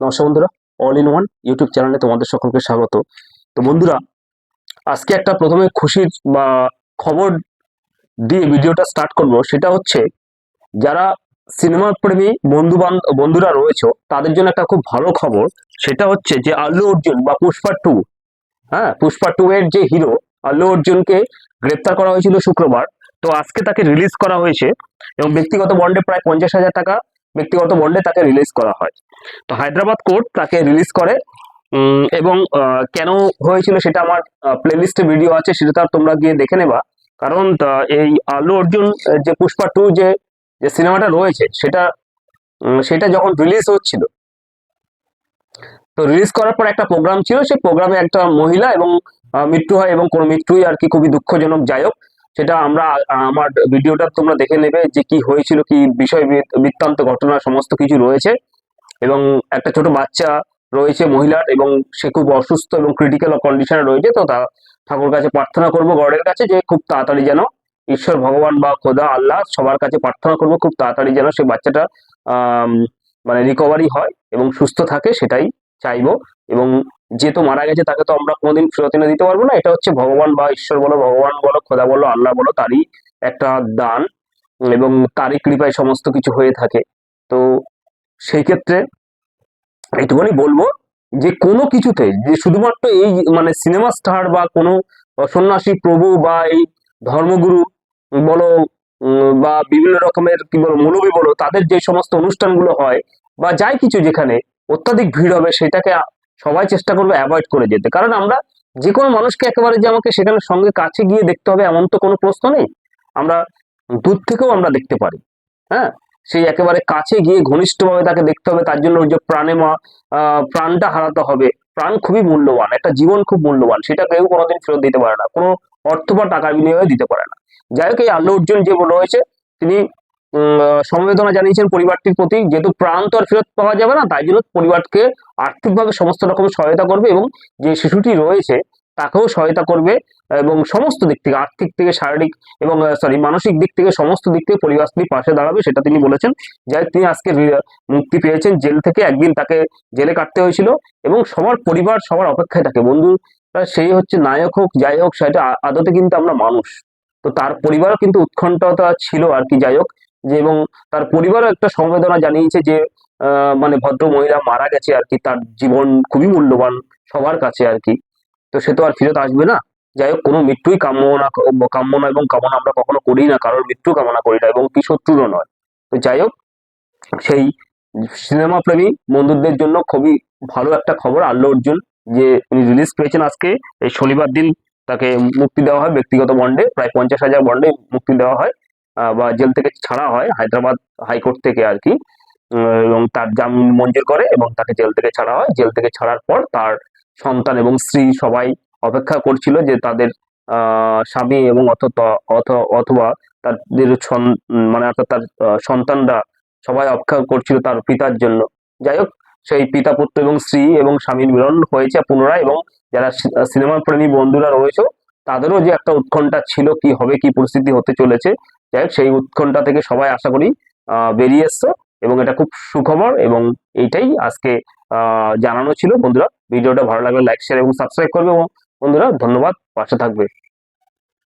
নমস্কার বন্ধুরা all in one YouTube চ্যানেলে তোমাদের সকলকে স্বাগত। তো বন্ধুরা, আজকে একটা প্রথমে খুশির বা খবর দিয়ে ভিডিওটা স্টার্ট করব, সেটা হচ্ছে যারা সিনেমা প্রেমী বন্ধু বন্ধুরা রয়েছে, তাদের জন্য একটা খুব ভালো খবর, সেটা হচ্ছে যে আল্লু অর্জুন বা পুষ্পা টু হ্যাঁ পুষ্পা টু এর যে হিরো আল্লু অর্জুনকে গ্রেপ্তার করা হয়েছিল শুক্রবার। তো আজকে তাকে রিলিজ করা হয়েছে এবং ব্যক্তিগত বন্ডে প্রায় পঞ্চাশ হাজার টাকা, ব্যক্তিগত বন্ডে তাকে রিলিজ করা হয়। তো হায়দ্রাবাদ কোর্ট তাকে রিলিজ করে। এবং কেন হয়েছিল সেটা আমার প্লেলিস্টে ভিডিও আছে, সেটা তোমরা গিয়ে দেখে নেবা। কারণ এই আল্লু অর্জুন যে পুষ্পা টু যে যে সিনেমাটা রয়েছে, সেটা সেটা যখন রিলিজ হচ্ছিল, তো রিলিজ করার পর একটা প্রোগ্রাম ছিল, সেই প্রোগ্রামে একটা মহিলা এবং মৃত্যু হয় এবং কোনো মৃত্যুই আর কি খুবই দুঃখজনক যাই হোক, সেটা আমরা আমার ভিডিওটা তোমরা দেখে নেবে যে কি হয়েছিল, কি বিষয়, বৃত্তান্ত ঘটনা, সমস্ত কিছু রয়েছে। এবং একটা ছোট বাচ্চা রয়েছে মহিলার এবং সে খুব অসুস্থ এবং ক্রিটিক্যাল কন্ডিশনে রয়েছে, তো তা ঠাকুর কাছে প্রার্থনা করব গডের কাছে যে খুব তাড়াতাড়ি যেন ঈশ্বর ভগবান বা খোদা আল্লাহ সবার কাছে প্রার্থনা করব, খুব তাড়াতাড়ি যেন সেই বাচ্চাটা মানে রিকভারি হয় এবং সুস্থ থাকে সেটাই চাইব এবং যে তো মারা গেছে তাকে তো আমরা কোনোদিন ফেরত এনে দিতে পারব না, এটা হচ্ছে ভগবান বা ঈশ্বর বলো, ভগবান বলো, খোদা বলো, আল্লাহ বলো, তারই একটা দান এবং তারই কৃপায় সমস্ত কিছু হয়ে থাকে। তো সেই ক্ষেত্রে এইটুকুনি বলব যে কোনো কিছুতে যে শুধুমাত্র এই মানে সিনেমা স্টার বা কোনো সন্ন্যাসী, প্রভু বা এই ধর্মগুরু বলো বা বিভিন্ন রকমের কি বলো, মৌলবী বলো, তাদের যে সমস্ত অনুষ্ঠানগুলো হয় বা যাই কিছু যেখানে অত্যাধিক ভিড় হবে সেটাকে সবাই চেষ্টা করবে অ্যাভয়েড করে যেতে। কারণ আমরা যে কোনো মানুষকে একেবারে যে আমাকে সেখানে সঙ্গে কাছে গিয়ে দেখতে হবে এমন তো কোনো প্রশ্ন নেই। আমরা দূর থেকেও আমরা দেখতে পারি। হ্যাঁ? সেই একেবারে কাছে গিয়ে ঘনিষ্ঠভাবে তাকে দেখতে হবে। তার জন্য ওই যে প্রাণে মা প্রাণটা হারাতে হবে। প্রাণ খুবই মূল্যবান একটা জীবন খুব মূল্যবান। সেটা কেউ কোনোদিন ফেরত দিতে পারে না। কোনো অর্থ বা টাকা বিনিময়ে দিতে পারে না। যাই হোক এই আল্লু অর্জুন যে রয়েছে তিনি উম, সমবেদনা জানিয়েছেন পরিবারটির প্রতি যেহেতু প্রাণ তো আর ফেরত পাওয়া যাবে না তাই জন্য পরিবারকে আর্থিকভাবে সমস্ত রকম সহায়তা করবে এবং যে শিশুটি রয়েছে তাকেও সহায়তা করবে এবং সমস্ত দিক থেকে আর্থিক থেকে শারীরিক এবং সরি মানসিক দিক থেকে সমস্ত দিক থেকে পরিবার পরিবারটি পাশে দাঁড়াবে, সেটা তিনি বলেছেন। যাই তিনি আজকে মুক্তি পেয়েছেন, জেল থেকে একদিন তাকে জেলে কাটতে হয়েছিল এবং সবার পরিবার সবার অপেক্ষায় থাকে। বন্ধু সেই হচ্ছে নায়ক হোক, যাই হোক, সেটা আদতে কিন্তু আমরা মানুষ। তো তার পরিবারও কিন্তু উৎকণ্ঠতা ছিল আর কি, যাই হোক, যে এবং তার পরিবারও একটা সমবেদনা জানিয়েছে যে মানে ভদ্র মহিলা মারা গেছে আর কি, তার জীবন খুবই মূল্যবান সবার কাছে আর কি। তো সে তো আর ফিরত আসবে না। যাই হোক, কোনো মৃত্যুই কাম্য না কাম্য না এবং কামনা আমরা কখনো করি না, কারোর মৃত্যু কামনা করি না এবং কি শত্রুরও নয়। তো যাই হোক, সেই সিনেমা প্রেমী বন্ধুদের জন্য খুবই ভালো একটা খবর, আল্লু অর্জুন, যে উনি রিলিজ পেয়েছেন আজকে। এই শনিবার দিন তাকে মুক্তি দেওয়া হয়, ব্যক্তিগত বন্ডে প্রায় পঞ্চাশ হাজার বন্ডে মুক্তি দেওয়া হয় বা জেল থেকে ছাড়া হয়, হায়দ্রাবাদ হাইকোর্ট থেকে আর কি। এবং তার জামিন মঞ্জুর করে এবং তাকে জেল থেকে ছাড়া হয়। জেল থেকে ছাড়ার পর তার সন্তান এবং স্ত্রী সবাই অপেক্ষা করছিল যে তাদের স্বামী এবং অথ- অথ- অথবা তাদের মানে অর্থাৎ তার সন্তানরা সবাই অপেক্ষা করছিল তার পিতার জন্য। যাই হোক সেই পিতা পুত্র এবং স্ত্রী এবং স্বামীর মিলন হয়েছে পুনরায় এবং যারা সিনেমা প্রেমী বন্ধুরা রয়েছে তাদেরও যে একটা উৎকণ্ঠা ছিল কি হবে কি পরিস্থিতি হতে চলেছে যাই হোক সেই উৎকণ্ঠা থেকে সবাই আশা করি আহ, বেরিয়ে এসছে এবং এটা খুব সুখবর এবং এইটাই আজকে জানানো ছিল। বন্ধুরা, ভিডিওটা ভালো লাগলে লাইক শেয়ার এবং সাবস্ক্রাইব করবে এবং বন্ধুরা, ধন্যবাদ। পাশে থাকবে।